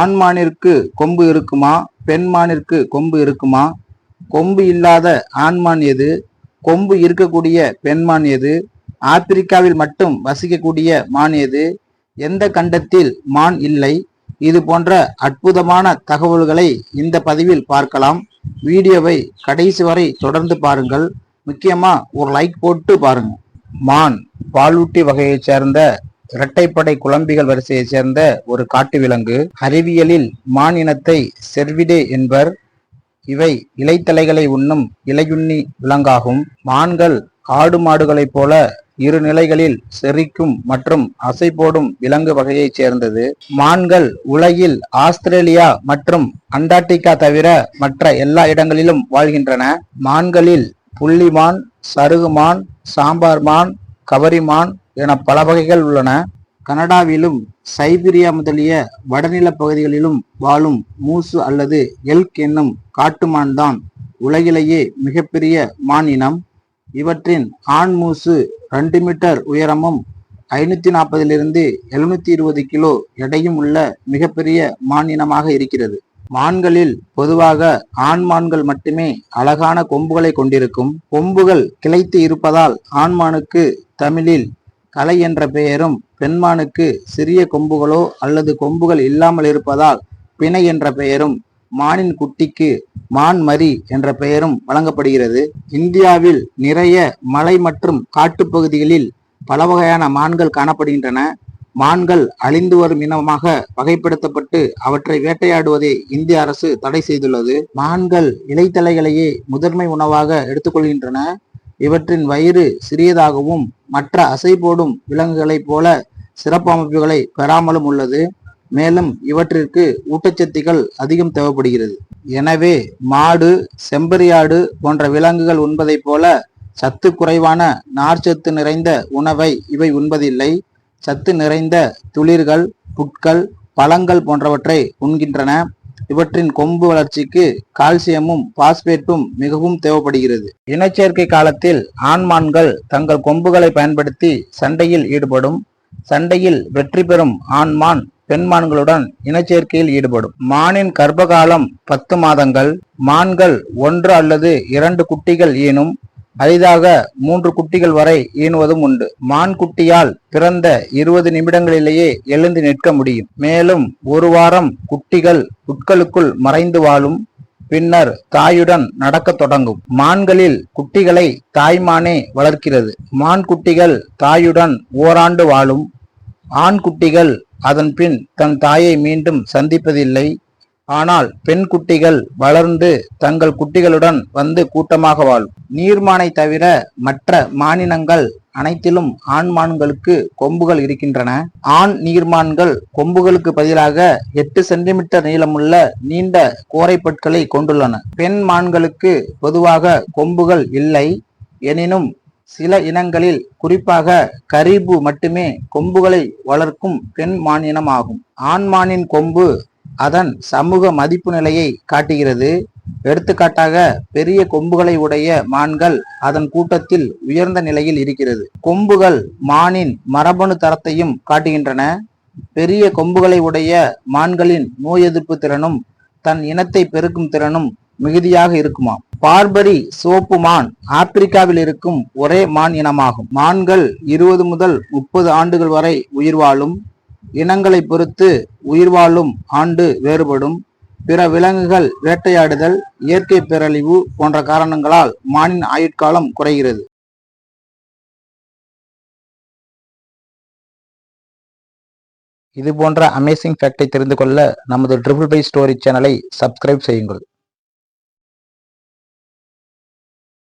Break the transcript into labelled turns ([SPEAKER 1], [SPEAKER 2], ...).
[SPEAKER 1] ஆண்மானிற்கு கொம்பு இருக்குமா? பெண்மானிற்கு கொம்பு இருக்குமா? கொம்பு இல்லாத ஆண்மான் எது? கொம்பு இருக்கக்கூடிய பெண்மான் எது? ஆப்பிரிக்காவில் மட்டும் வசிக்கக்கூடிய மான் எது? எந்த கண்டத்தில் மான் இல்லை? இது போன்ற அற்புதமான தகவல்களை இந்த பதிவில் பார்க்கலாம். வீடியோவை கடைசி வரை தொடர்ந்து பாருங்கள். முக்கியமா ஒரு லைக் போட்டு பாருங்கள் மான் பாலூட்டி வகையைச் சேர்ந்த இரட்டைப்படை குழம்பிகள் வரிசையைச் சேர்ந்த ஒரு காட்டு விலங்கு. அறிவியலில் மான் இனத்தை செர்விடே என்பர். இவை இலைத்தலைகளை உண்ணும் இலையுண்ணி விலங்காகும். மான்கள் ஆடு மாடுகளைப் போல இரு நிலைகளில் செரிக்கும் மற்றும் அசை போடும் விலங்கு வகையைச் சேர்ந்தது. மான்கள் உலகில் ஆஸ்திரேலியா மற்றும் அண்டார்டிகா தவிர மற்ற எல்லா இடங்களிலும் வாழ்கின்றன. மான்களில் புள்ளிமான் சருகுமான் சாம்பார் மான் கவரிமான் என பல வகைகள் உள்ளன. கனடாவிலும் சைபீரியா முதலிய வடநில பகுதிகளிலும் வாழும் மூசு அல்லது எல்க் என்னும் காட்டுமான் தான் உலகிலேயே மிகப்பெரிய மான் இனம். இவற்றின் ஆண் மூசு ரெண்டு மீட்டர் உயரமும் ஐநூத்தி நாற்பதிலிருந்து எழுநூத்தி இருபது கிலோ எடையும் உள்ள மிகப்பெரிய மான் இனமாக இருக்கிறது. மான்களில் பொதுவாக ஆண் மான்கள் மட்டுமே அழகான கொம்புகளை கொண்டிருக்கும். கொம்புகள் கிளைத்து இருப்பதால் ஆண்மானுக்கு தமிழில் கலை என்ற பெயரும் பெண்மானுக்கு சிறிய கொம்புகளோ அல்லது கொம்புகள் இல்லாமல் இருப்பதால் பிணை என்ற பெயரும் மானின் குட்டிக்கு மான் மரி என்ற பெயரும் வழங்கப்படுகிறது. இந்தியாவில் நிறைய மலை மற்றும் காட்டுப்பகுதிகளில் பல வகையான மான்கள் காணப்படுகின்றன. மான்கள் அழிந்து வரும் இனமாக வகைப்படுத்தப்பட்டு அவற்றை வேட்டையாடுவதை இந்திய அரசு தடை செய்துள்ளது. மான்கள் இலைத்தலைகளையே முதன்மை உணவாக எடுத்துக்கொள்கின்றன. இவற்றின் வயிறு சிறியதாகவும் மற்ற அசை போடும் விலங்குகளைப் போல சிறப்பு அமைப்புகளை பெறாமலும் உள்ளது. மேலும் இவற்றிற்கு ஊட்டச்சத்துக்கள் அதிகம் தேவைப்படுகிறது. எனவே மாடு செம்பரியாடு போன்ற விலங்குகள் உண்பதைப் போல சத்து குறைவான நார்ச்சத்து நிறைந்த உணவை இவை உண்பதில்லை. சத்து நிறைந்த துளிர்கள் புட்கள் பழங்கள் போன்றவற்றை உண்கின்றன. இவற்றின் கொம்பு வளர்ச்சிக்கு கால்சியமும் பாஸ்பேட்டும் மிகவும் தேவைப்படுகிறது. இனச்சேர்க்கை காலத்தில் ஆண்மான்கள் தங்கள் கொம்புகளை பயன்படுத்தி சண்டையில் ஈடுபடும். சண்டையில் வெற்றி பெறும் ஆண்மான் பெண்மான்களுடன் இனச்சேர்க்கையில் ஈடுபடும். மானின் கர்ப்பகாலம் பத்து மாதங்கள் மான்கள் ஒன்று அல்லது இரண்டு குட்டிகள் ஈனும் அரிதாக மூன்று குட்டிகள் வரை ஈனுவதும் உண்டு. மான் குட்டியால் பிறந்த இருபது நிமிடங்களிலேயே எழுந்து நிற்க முடியும். மேலும் ஒரு வாரம் குட்டிகள் புட்களுக்குள் மறைந்து வாழும். பின்னர் தாயுடன் நடக்கத் தொடங்கும். மான்களில் குட்டிகளை தாய்மானே வளர்க்கிறது. மான் குட்டிகள் தாயுடன் ஓராண்டு வாழும். ஆண் குட்டிகள் அதன் பின் தன் தாயை மீண்டும் சந்திப்பதில்லை. ஆனால் பெண் குட்டிகள் வளர்ந்து தங்கள் குட்டிகளுடன் வந்து கூட்டமாக வாழும். நீர்மானை தவிர மற்ற மானினங்கள் அனைத்திலும் ஆண் மான்களுக்கு கொம்புகள் இருக்கின்றன. ஆண் நீர்மான்கள் கொம்புகளுக்கு பதிலாக எட்டு சென்டிமீட்டர் நீளமுள்ள நீண்ட கோரைப்பற்களை கொண்டுள்ளன. பெண் மான்களுக்கு பொதுவாக கொம்புகள் இல்லை. எனினும் சில இனங்களில் குறிப்பாக கரீபு மட்டுமே கொம்புகளை வளர்க்கும் பெண் மான் ஆகும் ஆண் மானின் கொம்பு அதன் சமூக மதிப்பு நிலையை காட்டுகிறது. எடுத்துக்காட்டாக பெரிய கொம்புகளை உடைய மான்கள் அதன் கூட்டத்தில் உயர்ந்த நிலையில் இருக்கிறது. கொம்புகள் மானின் மரபணு தரத்தையும் காட்டுகின்றன. பெரிய கொம்புகளை உடைய மான்களின் நோய் எதிர்ப்பு திறனும் தன் இனத்தை பெருக்கும் திறனும் மிகுதியாக இருக்குமாம். பார்பரி சோப்பு மான் ஆப்பிரிக்காவில் இருக்கும் ஒரே மான் இனமாகும். மான்கள் இருபது முதல் முப்பது ஆண்டுகள் வரை உயிர் வாழும். இனங்களை பொறுத்து உயிர் வாழும் ஆண்டு வேறுபடும். பிற விலங்குகள் வேட்டையாடுதல் இயற்கை பேரழிவு போன்ற காரணங்களால் மானின் ஆயுட்காலம் குறைகிறது. இது போன்ற அமேசிங் ஃபேக்டை தெரிந்து கொள்ள நமது ட்ரிபிள் பை ஸ்டோரி சேனலை சப்ஸ்கிரைப் செய்யுங்கள்.